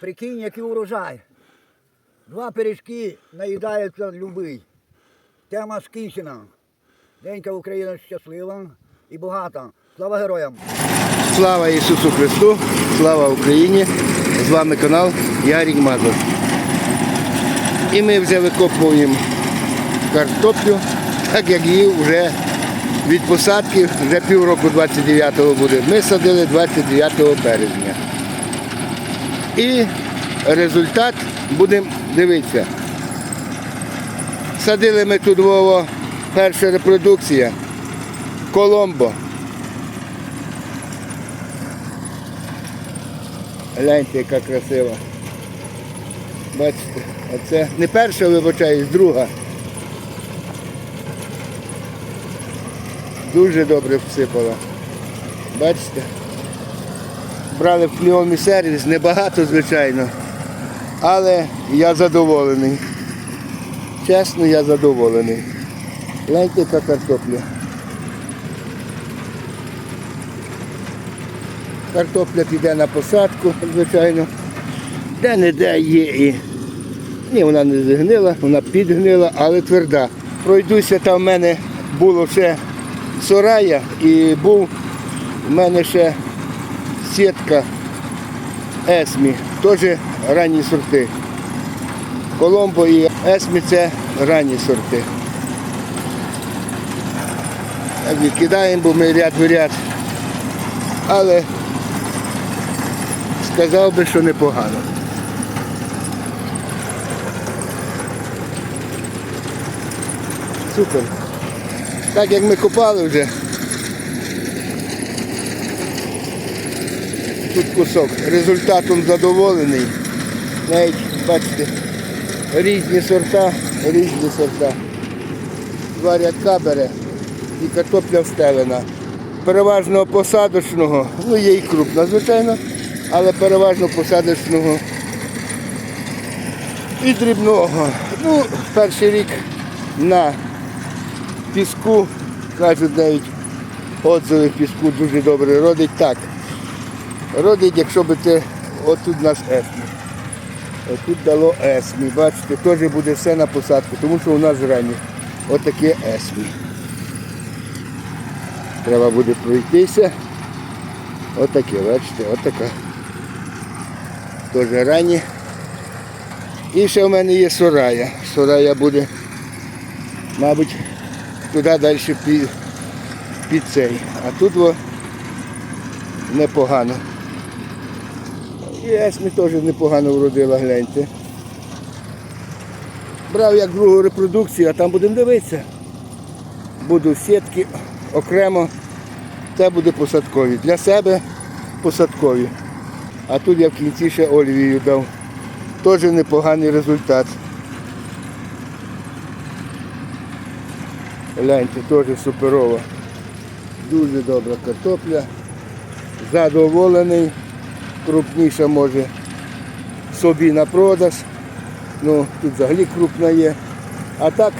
Прикинь, який урожай. Два пиріжки наїдається любий. Тема скінчена. Денька Україна щаслива і багата. Слава героям! Слава Ісусу Христу, слава Україні! З вами канал Ярік Мазур. І ми вже викопуємо картоплю, так як її вже від посадки вже півроку 29-го буде. Ми садили 29 березня. І результат будемо дивитися. Садили ми тут Вово, перша репродукція, Коломбо. Гляньте, яка красива. Бачите, оце не перша, вибачаюсь, друга. Дуже добре всипала. Бачите? Брали в кліомі сервіс, небагато, звичайно. Але я задоволений. Чесно, я задоволений. Гляньте, яка картопля. Картопля піде на посадку, звичайно. Де-не-де є і. Ні, вона не згнила, вона підгнила, але тверда. Пройдуся, там в мене було ще сорая і був в мене ще сітка Есмі, теж ранні сорти. Коломбо і Есмі це ранні сорти. Відкидаємо, бо ми ряд в ряд. Але сказав би, що непогано. Супер. Так як ми копали вже. Тут кусок. Результатом задоволений. Навіть, бачите, різні сорта, різні сорта. Два рядка бере і картопля встелена. Переважно посадочного, ну є і крупна, звичайно, але переважно посадочного і дрібного. Ну, перший рік на піску, кажуть навіть отзиви піску дуже добре родить так. Родить, якщо би ти отут у нас есмі. Отут дало есмі. Бачите, теж буде все на посадку, тому що у нас ранні. Отаке есмі. Треба буде пройтися. Отаке, бачите, отака. Теж ранні. І ще в мене є сорая. Сорая буде, мабуть, туди далі під, під цей. А тут во непогано. І есмі теж непогано вродила, гляньте. Брав як другу репродукцію, а там будемо дивитися. Буду сітки окремо. Це буде посадкові. Для себе посадкові. А тут я в кінці ще олівію дав. Теж непоганий результат. Гляньте, теж суперова. Дуже добра картопля. Задоволений. Крупніша може собі на продаж. Ну, тут взагалі крупна є. А так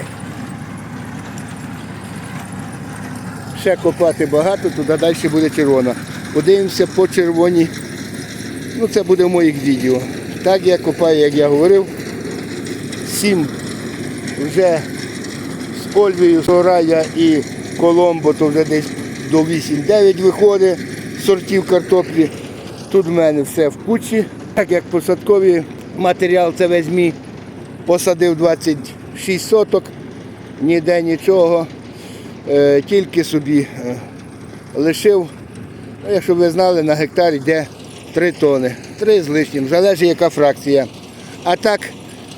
ще копати багато, туди далі буде червона. Подивимося по червоній. Ну це буде в моїх відео. Так я копаю, як я говорив. Сім вже з Ольвією, Сорая і Коломбо, то вже десь до 8-9 виходить сортів картоплі. Тут в мене все в кучі. Так як посадковий матеріал це весь мій. Посадив 26 соток, ніде нічого. Е, тільки собі е, лишив, ну, якщо ви знали, на гектар йде 3 тони. 3 з лишнім, залежить яка фракція. А так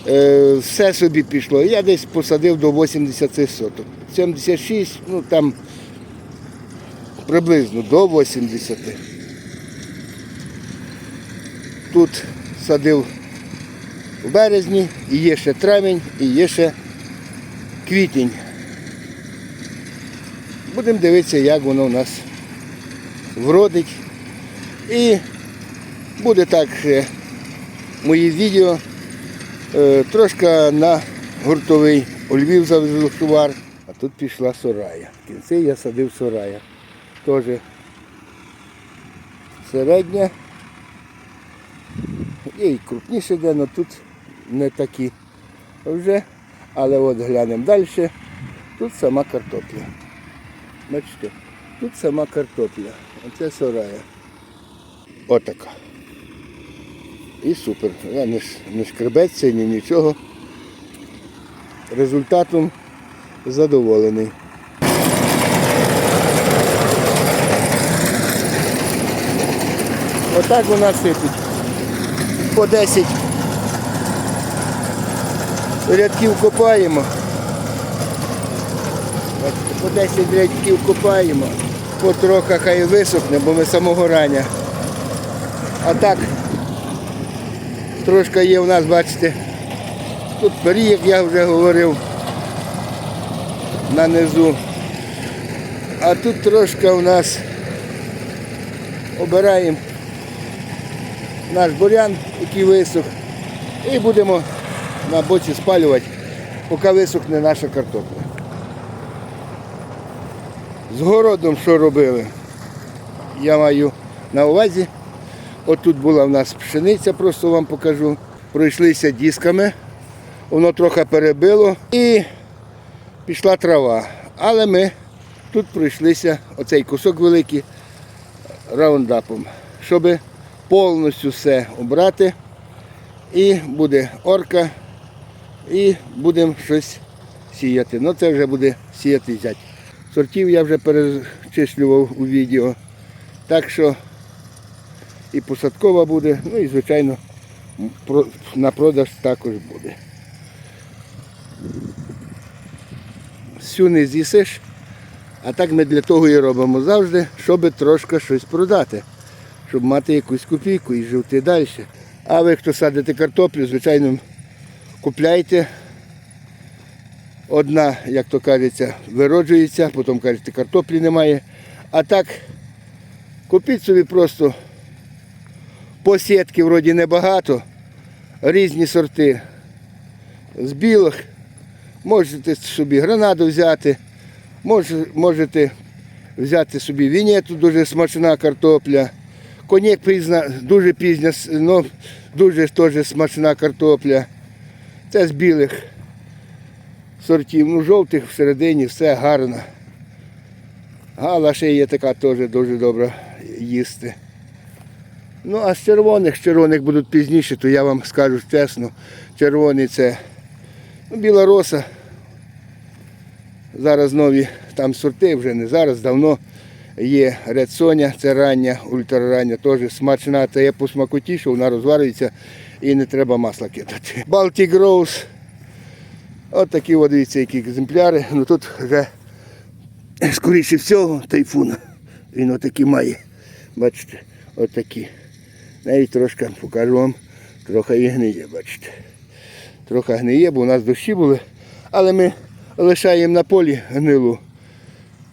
е, все собі пішло. Я десь посадив до 80 соток. 76, ну там приблизно до 80. Тут садив в березні, і є ще травень, і є ще квітень. Будемо дивитися, як воно у нас вродить. І буде так мої відео. Е, Трошки на гуртовий у Львів завезу товар, а тут пішла сорая. В кінці я садив сорая. Теж середня Є і крупніші де, але тут не такі вже. Але от глянемо далі. Тут сама картопля. Бачите, тут сама картопля. Оце сарая. Отака. І супер. Я не, не шкребеться, ні нічого. Результатом задоволений. Отак вона сипить. По 10 рядків копаємо. По 10 рядків копаємо, потрохи хай висохне, бо ми самого рання. А так трошки є у нас, бачите, тут пиріг, як я вже говорив, на низу. А тут трошки у нас обираємо наш бурян, який висох, і будемо на боці спалювати, поки висохне наша картопля. З городом що робили? Я маю на увазі. От тут була в нас пшениця, просто вам покажу. Пройшлися дисками, воно трохи перебило і пішла трава. Але ми тут пройшлися, оцей кусок великий, раундапом, щоб повністю все обрати. І буде орка, і будемо щось сіяти. Ну це вже буде сіяти зять. Сортів я вже перечислював у відео. Так що і посадкова буде, ну і звичайно на продаж також буде. Всю не з'їсиш, а так ми для того і робимо завжди, щоб трошки щось продати, щоб мати якусь копійку і жити далі. А ви, хто садите картоплю, звичайно, купляйте. Одна, як то кажеться, вироджується, потім кажете, картоплі немає. А так, купіть собі просто посітки вроді небагато, різні сорти. З білих можете собі гранаду взяти, можете взяти собі вінету, дуже смачна картопля. Коньяк пізна, дуже пізня, ну, дуже теж смачна картопля. Це з білих сортів. Ну, жовтих всередині все гарно. Гала ще є така теж дуже добра їсти. Ну, а з червоних, червоних будуть пізніше, то я вам скажу чесно, червоний це ну, біла роса. Зараз нові там сорти, вже не зараз, давно є Soня, це рання, ультрарання, теж смачна, це є по смакоті, що вона розварюється і не треба масла кидати. Baltic Rose. От такі от дивіться, які екземпляри. Ну тут вже скоріше всього тайфун. Він отакі має. Бачите, отакі. Навіть трошки покажу вам, трохи і гниє, бачите. Трохи гниє, бо у нас дощі були, але ми лишаємо на полі гнилу.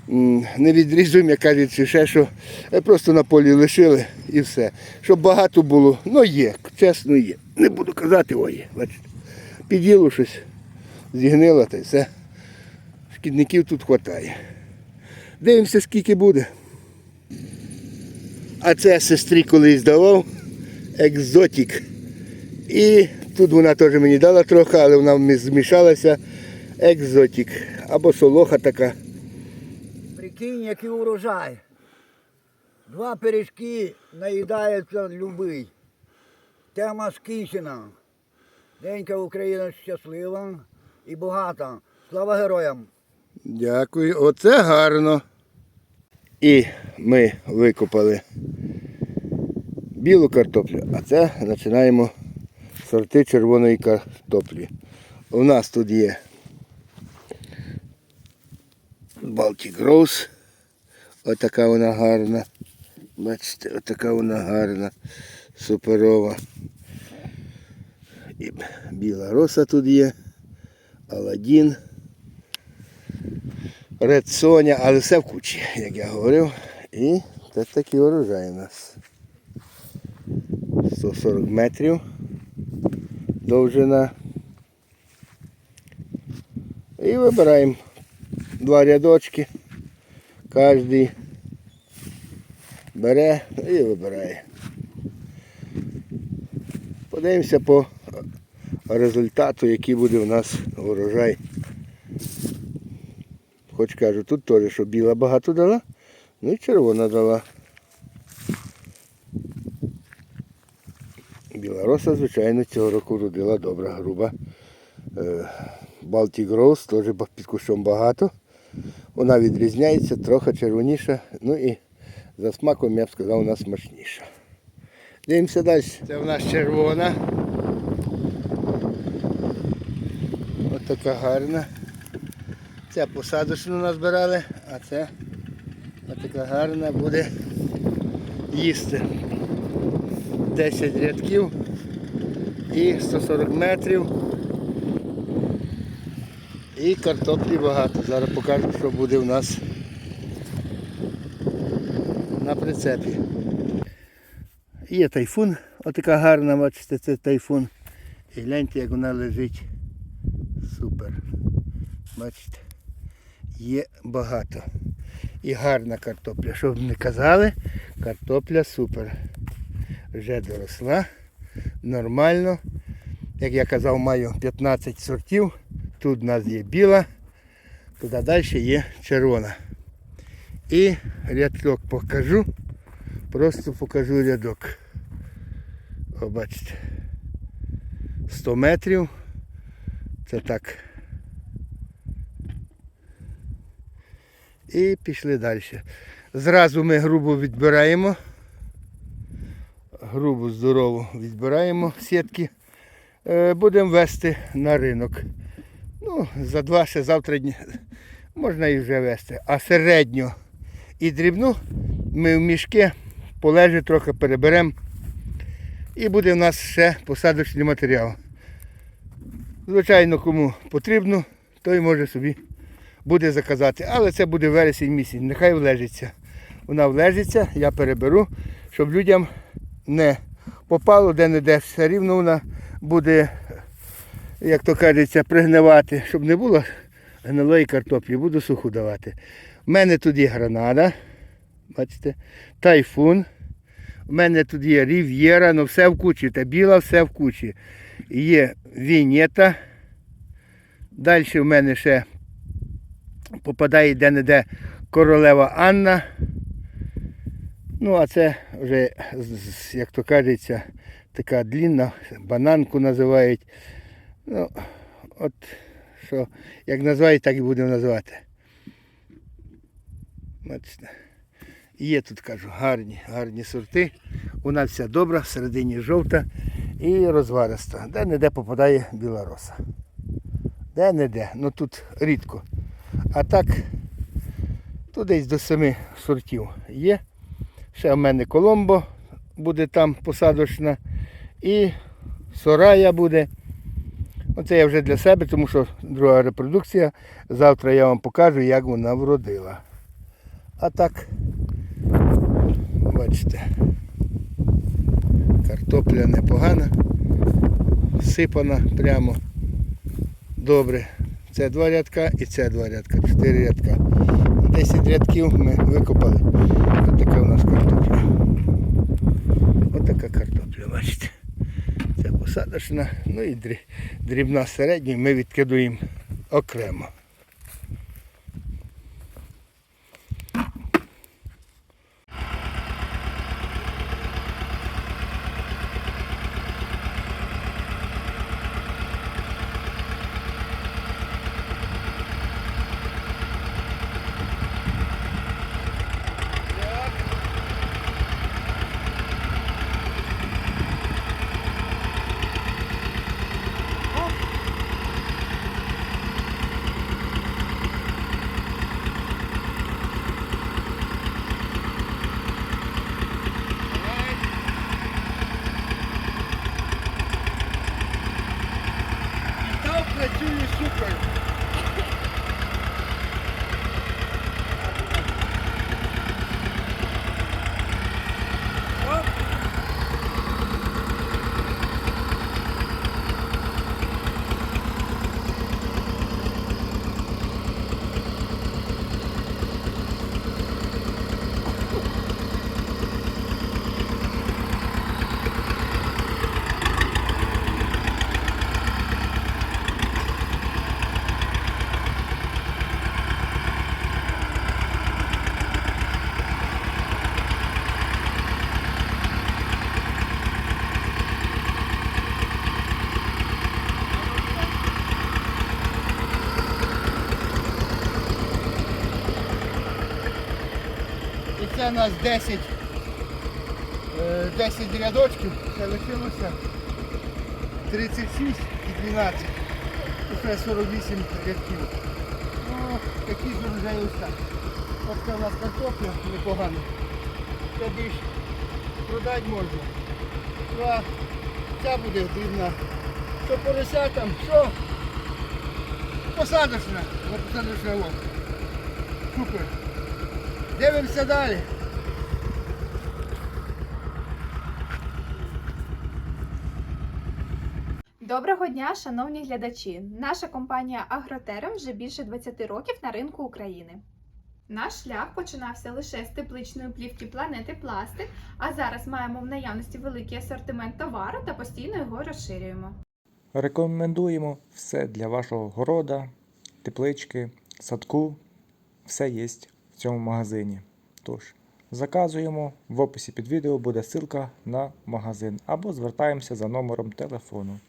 Не відрізуємо, як кажуть, ще що. Е, Просто на полі лишили і все. Щоб багато було. Ну є, чесно є. Не буду казати, ой, бачите. Під'їло щось, зігнило та й все. Шкідників тут вистачає. Дивимося, скільки буде. А це сестрі колись давав екзотик. І тут вона теж мені дала трохи, але вона змішалася. Екзотик. Або солоха така. Прикинь, який урожай. Два пиріжки наїдається любий. Тема скінчена. Денька Україна щаслива і багата. Слава героям! Дякую, оце гарно. І ми викопали білу картоплю, а це починаємо сорти червоної картоплі. У нас тут є Baltic Rose. Отака вона гарна. Бачите, отака вона гарна, суперова. І біла роса тут є. Аладдін. Ред Соня, але все в кучі, як я говорив. І це такий урожай у нас. 140 метрів довжина. І вибираємо два рядочки. Кожний бере і вибирає. Подивимося по результату, який буде у нас урожай. Хоч кажу, тут теж, що біла багато дала, ну і червона дала. Білороса, звичайно, цього року родила добра, груба. Е, Baltic Rose теж під кущом багато. Вона відрізняється, трохи червоніша, ну і за смаком, я б сказав, вона смачніша. Дивимося далі. Це в нас червона. Ось така гарна. Це посадочну назбирали, а це така гарна буде їсти. 10 рядків і 140 метрів. І картоплі багато. Зараз покажу, що буде у нас на прицепі. Є тайфун, отака гарна, бачите, це тайфун. І гляньте, як вона лежить. Супер. Бачите, є багато. І гарна картопля. Щоб не казали, картопля супер. Вже доросла. Нормально. Як я казав, маю 15 сортів. Тут у нас є біла, туди далі є червона. І рядок покажу. Просто покажу рядок. О, бачите. 100 метрів. Це так. І пішли далі. Зразу ми грубо відбираємо. Грубу здорову відбираємо сітки. Е, Будемо вести на ринок. Ну, за два ще завтра дні можна і вже вести. А середню і дрібну ми в мішки полежі трохи переберемо. І буде в нас ще посадочний матеріал. Звичайно, кому потрібно, той може собі буде заказати. Але це буде вересень місяць, нехай влежиться. Вона влежиться, я переберу, щоб людям не попало де-не-де. Все рівно вона буде, як то кажеться, пригнивати, щоб не було гнилої картоплі, буду суху давати. У мене тут є гранада, бачите, тайфун. У мене тут є рів'єра, ну все в кучі, та біла все в кучі. Є вінєта. Далі в мене ще попадає де-не-де королева Анна. Ну, а це вже, як то кажеться, така длінна, бананку називають. Ну, от що, як називають, так і будемо називати. Бачите. Є тут, кажу, гарні, гарні сорти. Вона вся добра, всередині жовта і розвариста. Де-не-де попадає білороса. Де-не-де, ну тут рідко. А так, тут десь до семи сортів є. Ще в мене Коломбо буде там посадочна. І Сорая буде. Оце я вже для себе, тому що друга репродукція. Завтра я вам покажу, як вона вродила. А так, бачите, картопля непогана, сипана прямо добре. Це два рядка і це два рядка, чотири рядка. 10 рядків ми викопали. Ось така у нас картопля. Ось така картопля, бачите. Це посадочна, ну і дрібна середня ми відкидуємо окремо. Там працює супер. Нас 10, е, 10 рядочків, це лишилося 36 і 12. Це 48 рядків. Ну, такі ж вже ось так. Ось це у нас картопля непогана. Це більш продати можна. Ну, ця буде дрібна. Що поросятам, що посадочна, на посадочна лодка. Супер. Дивимося далі. Доброго дня, шановні глядачі! Наша компанія Агротерм вже більше 20 років на ринку України. Наш шлях починався лише з тепличної плівки планети Пластик, а зараз маємо в наявності великий асортимент товару та постійно його розширюємо. Рекомендуємо все для вашого города, теплички, садку. Все є в цьому магазині. Тож, заказуємо. В описі під відео буде ссылка на магазин або звертаємося за номером телефону.